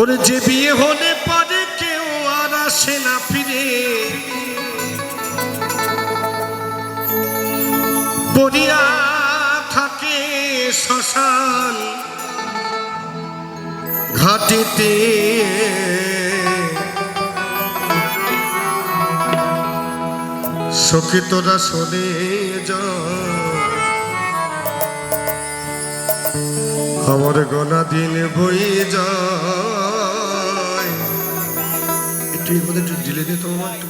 ওরে যে বিয়ে হলে পরে কেউ আর আসে না ফিরে। পড়িয়া থাকে শ্মশান, ঘাটেতে। সখী তোরা শোনে যা। আমার গলা দিন বই যায় মধ্যে একটু দিলে দে তো আমার একটু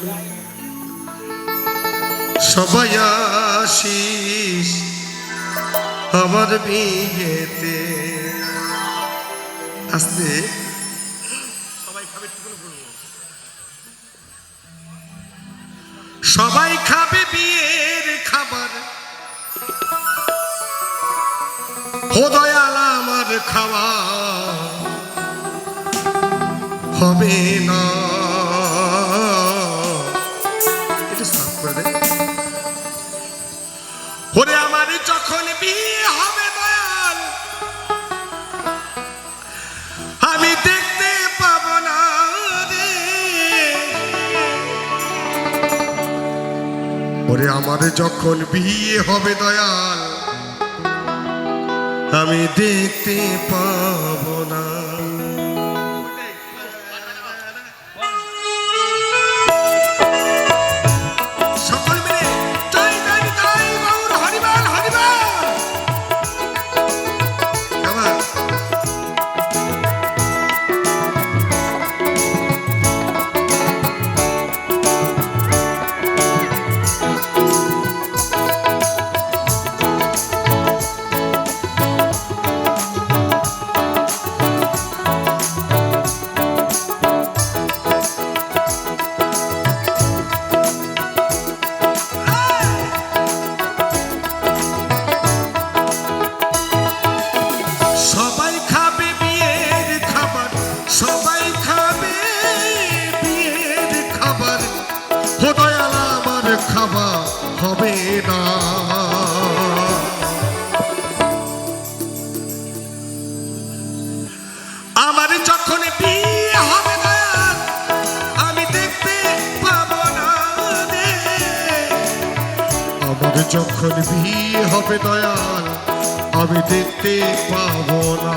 সবাই আসিস আমার বিয়েতে। আসতে। সবাই খাবে বিয়ের খাবার। ও দয়াল আমার খাওয়া হবে না। ওরে আমার যখন বিয়ে হবে দয়াল আমি দেখতে পাবো না। না। আমার যখন বিয়ে হবে না, আমি দেখতে পাবো না আমার যখন বিয়ে হবে দয়াল, আমি দেখতে পাবো না।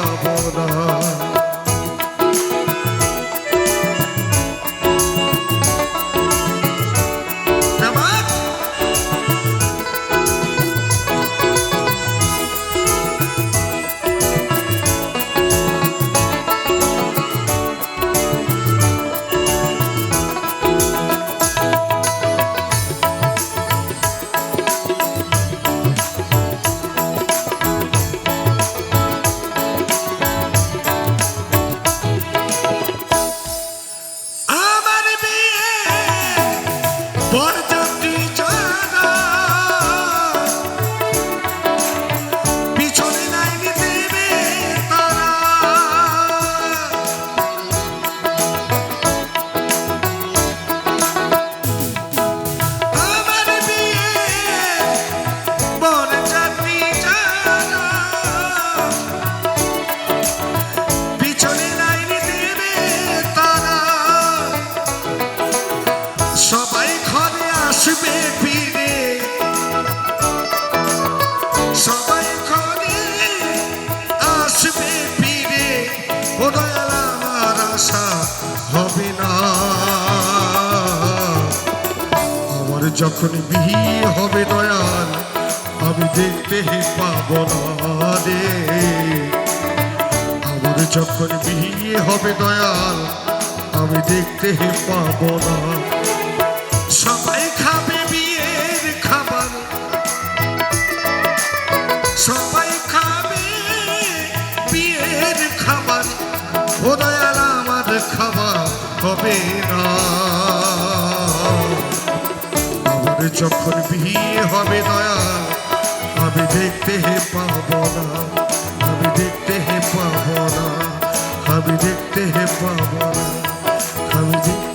যখন বিয়ে হবে দয়াল, আমি দেখতে পাবো না রে আমার যখন বিয়ে হবে দয়াল, আমি দেখতে পাবো না সবাই খাবে বিয়ের খাবার। সবাই খাবে বিয়ের খাবার। ও দয়াল, আমার খাবার হবে না। যখন বিয়ে হবে দয়া, আমি দেখতে হে পাব না, আমি দেখতে হে পাব না, আমি দেখতে হে পাব না, আমি দেখতে